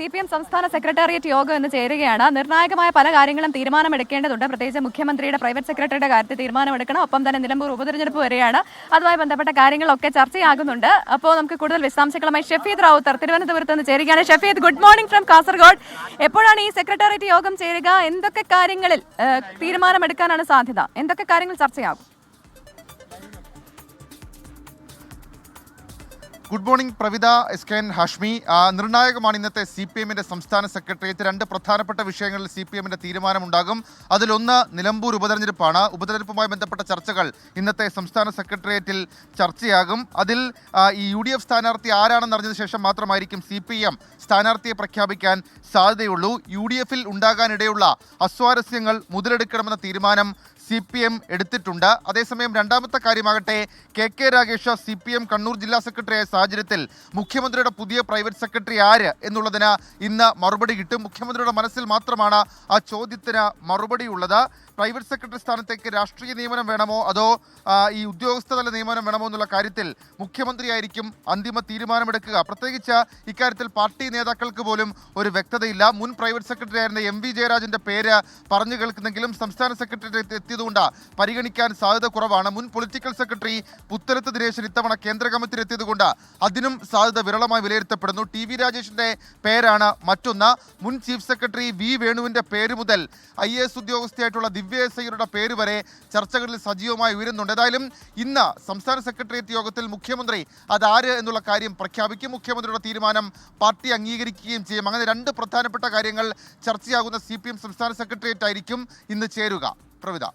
C P M സംസ്ഥാന secretariat യോഗം ഇന്ന് ചേരുകയാണ്. നിർണായകമായ പല കാര്യങ്ങളും തീരുമാനമെടുക്കേണ്ടതുണ്ട്. പ്രത്യേകിച്ച് മുഖ്യമന്ത്രിയുടെ പ്രൈവറ്റ് സെക്രട്ടറിയുടെ കാര്യത്തിൽ തീരുമാനമെടുക്കണം. ഒപ്പം തന്നെ നിലമ്പൂർ ഉപതെരഞ്ഞെടുപ്പ് വരെയാണ്. അതുമായി ബന്ധപ്പെട്ട കാര്യങ്ങളൊക്കെ ചർച്ചയാകുന്നുണ്ട്. അപ്പോൾ നമുക്ക് കൂടുതൽ വിശദാംശങ്ങളുമായി ഷെഫീദ് റാവുത്തർ തിരുവനന്തപുരത്ത് നിന്ന് ചേരുകയാണ്. Shefeed good morning from Kasaragod. എപ്പോഴാണ് ഈ സെക്രട്ടേറിയറ്റ് യോഗം ചേരുക? എന്തൊക്കെ കാര്യങ്ങളിൽ തീരുമാനമെടുക്കാനാണ് സാധ്യത? എന്തൊക്കെ കാര്യങ്ങൾ ചർച്ചയാകും? Good morning Pravitha S K N Hashmi. നിർണായകമാണ് ഇന്നത്തെ സി പി എമ്മിന്റെ സംസ്ഥാന സെക്രട്ടേറിയറ്റ്. രണ്ട് പ്രധാനപ്പെട്ട വിഷയങ്ങളിൽ സി പി എമ്മിന്റെ തീരുമാനമുണ്ടാകും. അതിലൊന്ന് നിലമ്പൂർ ഉപതെരഞ്ഞെടുപ്പാണ്. ഉപതെരഞ്ഞെടുപ്പുമായി ബന്ധപ്പെട്ട ചർച്ചകൾ ഇന്നത്തെ സംസ്ഥാന സെക്രട്ടേറിയറ്റിൽ ചർച്ചയാകും. അതിൽ ഈ യു ഡി എഫ് സ്ഥാനാർത്ഥി ആരാണെന്ന് അറിഞ്ഞതിന് ശേഷം മാത്രമായിരിക്കും സി പി എം സ്ഥാനാർത്ഥിയെ പ്രഖ്യാപിക്കാൻ സാധ്യതയുള്ളൂ. യു ഡി എഫിൽ ഉണ്ടാകാനിടയുള്ള അസ്വാരസ്യങ്ങൾ മുതലെടുക്കണമെന്ന തീരുമാനം സി പി എം എടുത്തിട്ടുണ്ട്. അതേസമയം രണ്ടാമത്തെ കാര്യമാകട്ടെ K K Ragesh C P M Kannur ജില്ലാ സെക്രട്ടറി ആയ സാഹചര്യത്തിൽ മുഖ്യമന്ത്രിയുടെ പുതിയ പ്രൈവറ്റ് സെക്രട്ടറി ആര് എന്നുള്ളതിന് ഇന്ന് മറുപടി കിട്ടും. മുഖ്യമന്ത്രിയുടെ മനസ്സിൽ മാത്രമാണ് ആ ചോദ്യത്തിന് മറുപടി ഉള്ളത് പ്രൈവറ്റ് സെക്രട്ടറി സ്ഥാനത്തേക്ക് രാഷ്ട്രീയ നിയമനം വേണമോ അതോ ഈ ഉദ്യോഗസ്ഥതല നിയമനം വേണമോ എന്നുള്ള കാര്യത്തിൽ മുഖ്യമന്ത്രിയായിരിക്കും അന്തിമ തീരുമാനമെടുക്കുക. പ്രത്യേകിച്ച് ഇക്കാര്യത്തിൽ പാർട്ടി നേതാക്കൾക്ക് പോലും ഒരു വ്യക്തതയില്ല. മുൻ പ്രൈവറ്റ് സെക്രട്ടറി ആയിരുന്ന എം വി ജയരാജന്റെ പേര് പറഞ്ഞു കേൾക്കുന്നെങ്കിലും സംസ്ഥാന സെക്രട്ടറി എത്തിയതുകൊണ്ട് പരിഗണിക്കാൻ സാധ്യത കുറവാണ്. മുൻ പൊളിറ്റിക്കൽ സെക്രട്ടറി പുത്തലത്ത് ദിനേശൻ ഇത്തവണ കേന്ദ്ര കമ്മിറ്റിയിൽ എത്തിയതുകൊണ്ട് അതിനും സാധ്യത വിരളമായി വിലയിരുത്തപ്പെടുന്നു. ടി വി രാജേഷിന്റെ പേരാണ് മറ്റൊന്ന്. മുൻ ചീഫ് സെക്രട്ടറി വി വേണുവിന്റെ പേര് മുതൽ ഐ എസ് ഉദ്യോഗസ്ഥയായിട്ടുള്ള ദിവ്യ എസ് ഐയുടെ പേര് വരെ ചർച്ചകളിൽ സജീവമായി ഉയരുന്നുണ്ട്. ഏതായാലും ഇന്ന് സംസ്ഥാന സെക്രട്ടേറിയറ്റ് യോഗത്തിൽ മുഖ്യമന്ത്രി അതാര് എന്നുള്ള കാര്യം പ്രഖ്യാപിക്കും. മുഖ്യമന്ത്രിയുടെ തീരുമാനം പാർട്ടി അംഗീകരിക്കുകയും ചെയ്യും. അങ്ങനെ രണ്ട് പ്രധാനപ്പെട്ട കാര്യങ്ങൾ ചർച്ചയാകുന്ന സി സംസ്ഥാന സെക്രട്ടേറിയറ്റ് ആയിരിക്കും ഇന്ന് ചേരുക. പ്രവിത.